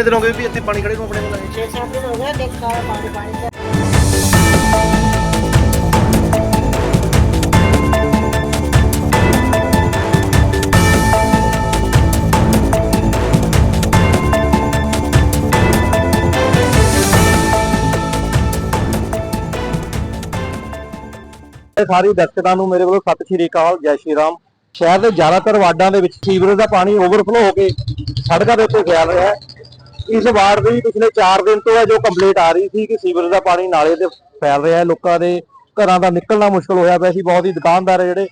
ਕਿੰਨੇ ਦਿਨ ਹੋ ਗਏ ਵੀ ਇੱਥੇ ਪਾਣੀ ਖੜੇ ਨੂੰ ਆਪਣੇ ਕੋਲ ਆਏ 6-7 ਦਿਨ ਹੋ ਗਏ ਦੇਖਾ ਪਾਣੀ ਪਾਣੀ ਸਾਰੀ ਦਰਸ਼ਕਾਂ ਨੂੰ ਮੇਰੇ ਵੱਲੋਂ ਸਤਿ ਸ਼੍ਰੀ ਅਕਾਲ ਜੈ ਸ਼੍ਰੀ ਰਾਮ। ਸ਼ਹਿਰ ਦੇ ਜ਼ਿਆਦਾਤਰ ਵਾਰਡਾਂ ਦੇ ਵਿੱਚ ਸੀਵਰੇਜ ਦਾ ਪਾਣੀ ਓਵਰਫਲੋ ਹੋ ਕੇ ਸੜਕਾਂ ਦੇ ਉੱਤੇ ਫੈਲ ਰਿਹਾ ਹੈ। ਇਸ ਵਾਰਡ ਦੀ ਪਿਛਲੇ 4 ਦਿਨ ਤੋਂ ਹੈ ਜੋ ਕੰਪਲੇਂਟ ਆ ਰਹੀ ਸੀ ਕਿ ਸੀਵਰੇਜ ਦਾ ਪਾਣੀ ਨਾਲੇ ਤੇ ਫੈਲ ਰਿਹਾ ਹੈ, ਲੋਕਾਂ ਦੇ ਘਰਾਂ ਦਾ ਨਿਕਲਣਾ ਮੁਸ਼ਕਲ ਹੋਇਆ ਪਿਆ ਸੀ, ਬਹੁਤ ਹੀ ਦੁਕਾਨਦਾਰ ਜਿਹੜੇ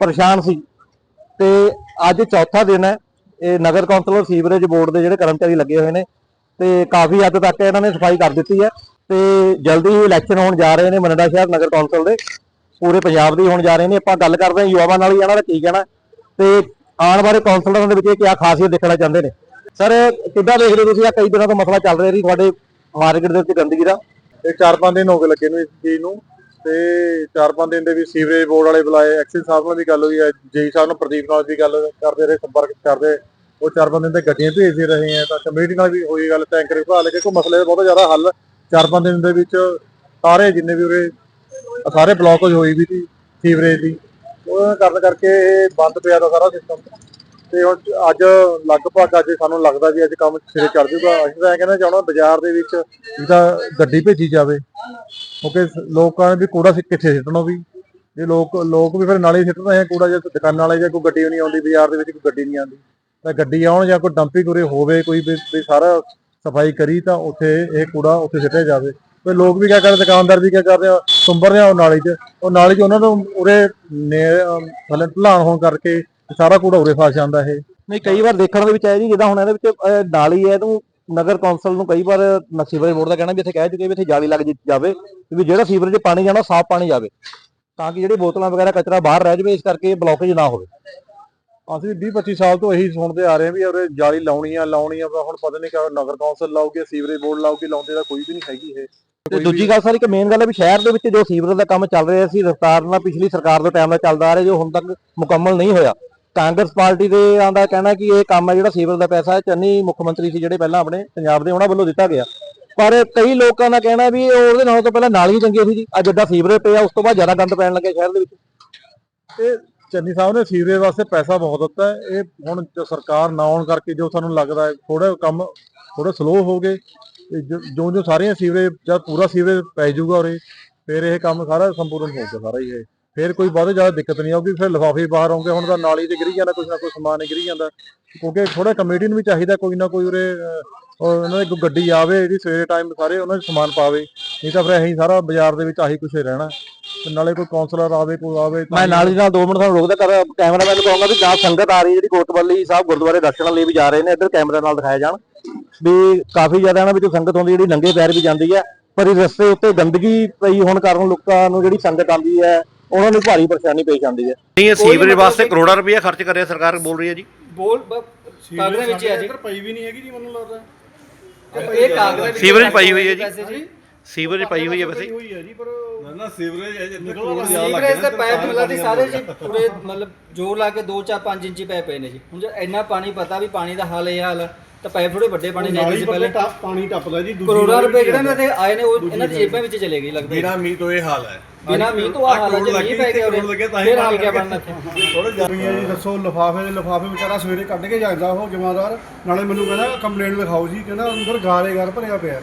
ਪਰੇਸ਼ਾਨ ਸੀ। ਤੇ ਅੱਜ ਚੌਥਾ ਦਿਨ ਹੈ, ਇਹ ਨਗਰ ਕੌਂਸਲ ਸੀਵਰੇਜ ਬੋਰਡ ਦੇ ਜਿਹੜੇ ਕਰਮਚਾਰੀ ਲੱਗੇ ਹੋਏ ਨੇ, ਤੇ ਕਾਫੀ ਹੱਦ ਤੱਕ ਇਹਨਾਂ ਨੇ ਸਫ਼ਾਈ ਕਰ ਦਿੱਤੀ ਹੈ। ਤੇ ਜਲਦੀ ਹੀ ਇਲੈਕਸ਼ਨ ਹੋਣ ਜਾ ਰਹੇ ਨੇ ਮਨਡਾ ਸ਼ਹਿਰ ਨਗਰ ਕੌਂਸਲ ਦੇ, ਪੂਰੇ ਪੰਜਾਬ ਦੇ ਹੋਣ ਜਾ ਰਹੇ ਨੇ। ਆਪਾਂ ਗੱਲ ਕਰਦੇ ਹਾਂ ਯੁਵਾਵਾਂ ਨਾਲ ਹੀ ਇਹਨਾਂ ਦਾ ਕੀ ਕਹਿਣਾ ਤੇ ਆਉਣ ਵਾਲੇ ਕੌਂਸਲਰਾਂ ਦੇ ਵਿੱਚ ਇਹ ਕੀ ਖਾਸੀਅਤ ਦੇਖਣਾ ਚਾਹੁੰਦੇ ਨੇ? ਸਰ, ਕਿੱਦਾਂ ਦੇਖਦੇ ਤੁਸੀਂ? ਆ ਕਈ ਦਿਨਾਂ ਤੋਂ ਮਸਲਾ ਚੱਲ ਰਿਹਾ ਸੀ ਤੁਹਾਡੇ ਮਾਰਕੀਟ ਦੇ ਵਿੱਚ ਗੰਦਗੀ ਦਾ। ਇਹ 4-5 ਦਿਨ ਹੋ ਗਏ ਲੱਗੇ ਨੂੰ ਇਸ ਚੀਜ਼ ਨੂੰ। ਤੇ 4-5 ਦਿਨ ਦੇ ਵੀ ਸੀਵਰੇਜ ਬੋਰਡ ਵਾਲੇ ਬੁਲਾਏ। ਐਕਸਿਸ ਸਾਹਿਬ ਨਾਲ ਵੀ ਗੱਲ ਹੋਈ ਹੈ। ਜੇਈ ਸਾਹਿਬ ਨਾਲ ਪ੍ਰਦੀਪ ਨਾਲ ਵੀ ਗੱਲ ਕਰਦੇ ਰਹੇ, ਸੰਪਰਕ ਕਰਦੇ। ਉਹ 4-5 ਦਿਨ ਤੇ ਗੱਡੀਆਂ ਭੇਜਦੇ ਰਹੇ ਆ ਤਾਂ ਕਮੇਟੀ ਨਾਲ ਵੀ ਹੋਈ ਗੱਲ ਟੈਂਕਰ ਵਿਭਾਗ ਲੈ ਕੇ ਕੋਈ ਮਸਲੇ ਦਾ ਬਹੁਤ ਜ਼ਿਆਦਾ ਹੱਲ 4-5 ਦਿਨ ਦੇ ਵਿੱਚ ਸਾਰੇ ਜਿੰਨੇ ਵੀ ਉਰੇ ਸਾਰੇ ਬਲੌਕੇਜ ਹੋਈ ਵੀ ਸੀ ਸੀਵਰੇਜ ਦੀ। ਉਹ ਕਾਰਨ ਕਰਕੇ ਇਹ ਬੰਦ ਪਿਆ ਦਾ ਸਾਰਾ ਸਿਸਟਮ ਤੇ ਹੁਣ ਅੱਜ ਲਗਭਗ ਅੱਜ ਸਾਨੂੰ ਲੱਗਦਾ ਵੀ ਅੱਜ ਕੰਮ ਸਿਰੇ ਚੜ ਜਾਊਗਾ। ਅਸੀਂ ਤਾਂ ਇਹ ਕਹਿੰਦੇ ਚਾਹਣਾ ਬਾਜ਼ਾਰ ਦੇ ਵਿੱਚ ਜਿਹਦਾ ਗੱਡੀ ਭੇਜੀ ਜਾਵੇ। ਕਿਉਂਕਿ ਲੋਕਾਂ ਨੇ ਵੀ ਕੂੜਾ ਸਿ- ਕਿੱਥੇ ਸਿੱਟਣਾ ਵੀ? ਜੇ ਲੋਕ ਲੋਕ ਵੀ ਫਿਰ ਨਾਲੇ ਹੀ ਸਿੱਟਦੇ ਹੈ ਕੂੜਾ, ਜੇ ਦੁਕਾਨਾਂ ਵਾਲੇ ਜਾਂ ਕੋਈ ਗੱਡੀ ਨਹੀਂ ਆਉਂਦੀ, ਬਾਜ਼ਾਰ ਦੇ ਵਿੱਚ ਕੋਈ ਗੱਡੀ ਨਹੀਂ ਆਉਂਦੀ। ਤਾਂ ਗੱਡੀ ਆਉਣ ਜਾਂ ਕੋਈ ਡੰਪਿੰਗ ਉਰੇ ਹੋਵੇ, ਕੋਈ ਵੀ ਸਾਰਾ ਸਫ਼ਾਈ ਕਰੀ ਤਾਂ ਉੱਥੇ ਇਹ ਕੂੜਾ ਉੱਥੇ ਸਿੱਟਿਆ ਜਾਵੇ। ਤੇ ਲੋਕ ਵੀ ਕਿਆ ਕਰਦੇ, ਦੁਕਾਨਦਾਰ ਵੀ ਕਿਆ ਕਰਦੇ ਆ, ਸੁੰਬਰ ਆ ਉਹ ਨਾਲੀ 'ਚ। ਉਹ ਨਾਲੀ 'ਚ ਉਹਨਾਂ ਨੂੰ ਉਰੇ ਨੇ ਥੱਲੇ ਢਲਾਣ ਹੋਣ ਕਰਕੇ ਸਾਰਾ ਕੂੜਾ ਉਰੇ ਫਸ ਜਾਂਦਾ ਇਹ। ਨਹੀਂ ਕਈ ਵਾਰ ਦੇਖਣ ਦੇ ਵਿੱਚ ਆਇਆ ਜੀ ਜਿੱਦਾਂ ਹੁਣ ਇਹਦੇ ਵਿੱਚ ਅਹ, ਨਾਲੀ ਹੈ ਇਹਨੂੰ ਨਗਰ ਕੌਂਸਲ ਨੂੰ ਕਈ ਵਾਰ ਨ- ਸੀਵਰੇਜ ਬੋਰਡ ਦਾ ਕਹਿਣਾ ਵੀ ਇੱਥੇ ਕਹਿ ਚੁੱਕੇ ਵੀ ਇੱਥੇ ਜਾਲੀ ਲੱਗ ਜੀ- ਜਾਵੇ ਵੀ ਜਿਹੜਾ ਸੀਵਰੇਜ 'ਚ ਪਾਣੀ ਜਾਣਾ ਸਾਫ਼ ਪਾਣੀ ਜਾਵੇ। ਤਾਂ ਕਿ ਜਿਹੜੀ ਬੋਤਲਾਂ ਵਗੈਰਾ ਕਚਰਾ ਬਾਹਰ ਰਹਿ ਜਾਵੇ ਇਸ ਕਰਕੇ ਬਲੌਕੇਜ ਨਾ ਹੋਵੇ। ਅਸੀਂ 20 25 ਸਾਲ ਤੋਂ ਇਹੀ ਸੁਣਦੇ ਆ ਰਹੇ ਹਾਂ ਵੀ ਉਰੇ ਜਾਲੀ ਲਾਉਣੀ ਆ ਲਾਉਣੀ ਆ ਪਰ ਹੁਣ ਪਤਾ ਨਹੀਂ ਕਿ ਨਗਰ ਕੌਂਸਲ ਲਾਊਗੀ ਸੀਵਰੇਜ ਬੋਰਡ ਲਾਊਗੀ ਲਾਉਂਦੇ ਤਾਂ ਕੋਈ ਵੀ ਨਹੀਂ ਹੈਗੀ ਇਹ। ਤੇ ਦੂਜੀ ਗੱਲ ਸਰ ਇੱਕ ਮੇਨ ਗੱਲ ਹੈ ਵੀ ਸ਼ਹਿਰ ਦੇ ਵਿੱਚ ਜੋ ਸੀਵਰੇਜ ਦਾ ਕੰਮ ਚੱਲ ਰਿਹਾ ਸੀ ਰਫਤਾਰ ਨਾਲ ਪਿਛਲੀ ਸਰਕਾਰ ਦੇ ਟਾਈਮ ਨਾਲ ਚੱਲਦਾ ਆ ਰਿਹਾ ਜੋ ਹੁਣ ਤੱਕ ਮੁਕੰਮਲ ਨਹੀਂ ਹੋਇਆ। ਕਾਂਗਰਸ ਪਾਰਟੀ ਦੇ ਆਂਦਾ ਕਹਿਣਾ ਕਿ ਇਹ ਕੰਮ ਹੈ ਜਿਹੜਾ ਸੀਵਰੇਜ ਦਾ ਪੈਸਾ ਹੈ, ਚੰਨੀ ਮੁੱਖ ਮੰਤਰੀ ਸੀ ਜਿਹੜੇ ਪਹਿਲਾਂ ਆਪਣੇ ਪੰਜਾਬ ਦੇ, ਉਹਨਾਂ ਵੱਲੋਂ ਦਿੱਤਾ ਗਿਆ। ਪਰ ਕਈ ਲੋਕਾਂ ਦਾ ਕਹਿਣਾ ਵੀ ਉਹਦੇ ਨਾਲੋਂ ਤਾਂ ਪਹਿਲਾਂ ਨਾਲੀ ਚੰਗੀ ਸੀ ਜੀ। ਅੱਜ ਜਿੱਦਾਂ ਸੀਵਰੇਜ ਪਿਆ, ਉਸ ਤੋਂ ਬਾਅਦ ਜ਼ਿਆਦਾ ਗੰਦ ਪੈਣ ਲੱਗਿਆ ਸ਼ਹਿਰ ਦੇ ਵਿੱਚ। ਤੇ ਚੰਨੀ ਸਾਹਿਬ ਨੇ ਸੀਵਰੇਜ ਵਾਸਤੇ ਪੈਸਾ ਬਹੁਤ ਦਿੱਤਾ ਹੈ। ਇਹ ਹੁਣ ਜੋ ਸਰਕਾਰ ਨਾ ਆਉਣ ਕਰਕੇ ਜੋ ਸਾਨੂੰ ਲੱਗਦਾ ਹੈ ਥੋੜਾ ਕੰਮ ਥੋੜਾ ਸਲੋ ਹੋ ਗਏ। ਜੋ- ਜੋ ਸਾਰੀਆਂ ਸੀਵਰੇਜ, ਜਦ ਪੂਰਾ ਸੀਵਰੇਜ ਪੈ ਜਾਊਗਾ ਉਰੇ, ਫਿਰ ਇਹ ਕੰਮ ਸਾਰਾ ਸੰਪੂਰਨ ਹੋ ਹੋਊਗਾ ਸਾਰਾ ਹੀ ਇਹ। ਫਿਰ ਕੋਈ ਬਹੁਤ ਜ਼ਿਆਦਾ ਦਿੱਕਤ ਨਹੀਂ ਆਊਗੀ ਫਿਰ ਲਿਫਾਫੇ ਬਾਹਰ ਆਉਂਗੇ ਹੁਣ ਤਾਂ ਨਾਲੀ ਤੇ ਗਿਰੀ ਜਾਂਦਾ ਕੁਝ ਨਾ ਕੁਝ ਸਮਾਨ ਗਿਰੀ ਜਾਂਦਾ। ਕਿਉਂਕਿ ਥੋੜਾ ਕਮੇਟੀ ਨੂੰ ਵੀ ਚਾਹੀਦਾ ਕੋਈ ਨਾ ਕੋਈ ਉਰੇ ਉਹਨਾਂ ਦੀ ਗੱਡੀ ਆਵੇ ਜਿਹੜੀ ਸਵੇਰੇ ਟਾਈਮ ਸਾਰੇ ਉਹਨਾਂ 'ਚ ਸਮਾਨ ਪਾਵੇ। ਨਹੀਂ ਤਾਂ ਫਿਰ ਅਸੀਂ ਸਾਰਾ ਬਾਜ਼ਾਰ ਦੇ ਵਿੱਚ ਆਹੀ ਕੁਛ ਹੀ ਰਹਿਣਾ। ਤੇ ਨਾਲੇ ਕੋਈ ਕਾਉਂਸਲਰ ਆਵੇ ਕੋਈ ਆਵੇ ਮੈਂ ਨਾਲ ਦੀ ਨਾਲ 2 ਮਿੰਟ ਤੁਹਾਨੂੰ ਰੋਕਦਾ ਕਰ ਕੈਮਰਾਮੈਨ ਨੂੰ ਕਹਾਂਗਾ ਵੀ ਗਾਂ ਸੰਗਤ ਆ ਰਹੀ ਜਿਹੜੀ ਕੋਟਵਾਲੀ ਸਾਹਿਬ ਗੁਰਦੁਆਰੇ ਦਰਸ਼ਨਾਂ ਲਈ ਵੀ ਜਾ ਰਹੇ ਨੇ ਇੱਧਰ ਕੈਮਰਾ ਨਾਲ ਦਿਖਾਇਆ ਜਾਣ। ਵੀ ਕਾਫੀ ਜ਼ਿਆਦਾ ਇਹਨਾਂ ਵਿੱਚੋਂ ਸੰਗਤ ਆਉਂਦੀ ਜਿਹੜੀ ਨੰਗੇ ਪੈਰ ਵੀ ਜਾਂਦੀ ਹੈ ਪਰ ਇਸ ਰਸਤੇ ਉੱਤੇ ਗੰਦਗੀ ਪਈ ਹੋਣ ਕਾਰਨ ਲੋਕਾਂ ਨੂੰ ਜਿਹੜੀ ਸੰਗਤ ਆਉਂਦੀ ਹੈ ਉਹਨਾਂ ਨੂੰ ਭਾਰੀ ਪਰੇਸ਼ਾਨੀ ਪੇਸ਼ ਆਉਂਦੀ ਹੈ। ਨਹੀਂ ਇਹ ਸੀਵਰੇਜ ਵਾਸਤੇ ਕਰੋੜਾਂ ਰੁਪਏ ਖਰਚ ਕਰ ਰਿਹਾ ਸਰਕਾਰ ਬੋਲ ਰਹੀ ਹੈ ਜੀ। ਬੋਲ ਕਾਗਜ਼ ਦੇ ਵਿੱਚ ਹੀ ਜੀ। ਪਈ ਵੀ ਨਹੀਂ ਹੈਗੀ ਜੀ ਮੈਨੂੰ ਲੱਗਦਾ। ਇਹ ਕਾਗਜ਼ ਦੇ ਵਿੱਚ ਸੀਵਰੇਜ ਪਾਈ ਹੋਈ ਹੈ ਜੀ। ਪੈਸੇ ਸੀਵਰੇਜ ਪਾਈ ਹੋਈ ਹੈ ਵੈਸੇ। ਹੋਈ ਹੈ ਜੀ ਪਰ ਨਾ ਨਾ ਸੀਵਰੇਜ ਹੈ ਜਿੱਥੇ ਸੀਵਰੇਜ ਦੇ ਪਾਈਪ ਮਿਲਾ ਦੀ ਸਾਰੇ ਜੀ ਪੂਰੇ ਮਤਲਬ ਜੋਰ ਲਾ ਕੇ 2 4 5 ਇੰਚੀ ਪਾਈਪ ਪਏ ਨੇ ਜੀ। ਹੁਣ ਜੇ ਇੰਨਾ ਪਾਣੀ ਪਤਾ ਵੀ ਪਾਣੀ ਦਾ ਹਾਲ ਇਹ ਹਾਲ ਤਾਂ ਪਾਈਪ ਥੋੜੇ ਵੱਡੇ ਪਾਣੀ ਚਾਹੀਦੇ ਸੀ ਪਹਿਲੇ। ਟੱਪ- ਪਾਣੀ ਟੱਪਦਾ ਜੀ ਦੂਜੀ ਕਰੋੜਾਂ ਰੁਪਏ ਵੀ ਜਿਹੜੇ ਇਹਨਾਂ ਦੇ ਆਏ ਨੇ ਉਹ ਇਹਨਾਂ ਦੀ ਜੇਬਾਂ ਵਿੱਚ ਚਲੇ ਗਏ ਲੱਗਦਾ ਬਿਨਾ ਮੀਂਹ ਤੋਂ ਇਹ ਹਾਲ ਹੈ। ਬਿਨਾ ਮੀਂਹ ਤੋਂ ਆ ਹਾਲ ਹੈ ਜੇ ਮੀਂਹ ਪੈ ਗਿਆ ਹੀ ਫਿਰ ਹਾਲ ਕਿਆ ਬਣਨਾ ਇੱਥੇ? ਥੋੜਾ ਗਰਮੀਆਂ ਜੀ ਦੱਸੋ ਲਫਾਫੇ ਲਫਾਫੇ ਵਿਚਾਰਾ ਸਵੇਰੇ ਕੱਢ ਕੇ ਜਾਂਦਾ ਉਹ ਜਮਾਦਾਰ ਨਾਲੇ ਮੈਨੂੰ ਕਹਿੰਦਾ ਕੰਪਲੇਂਟ ਲਿਖਾਓ ਜੀ ਕਹਿੰਦਾ ਅੰਦਰ ਗਾਰੇ ਗਾਰ ਭਰਿਆ ਪਿਆ।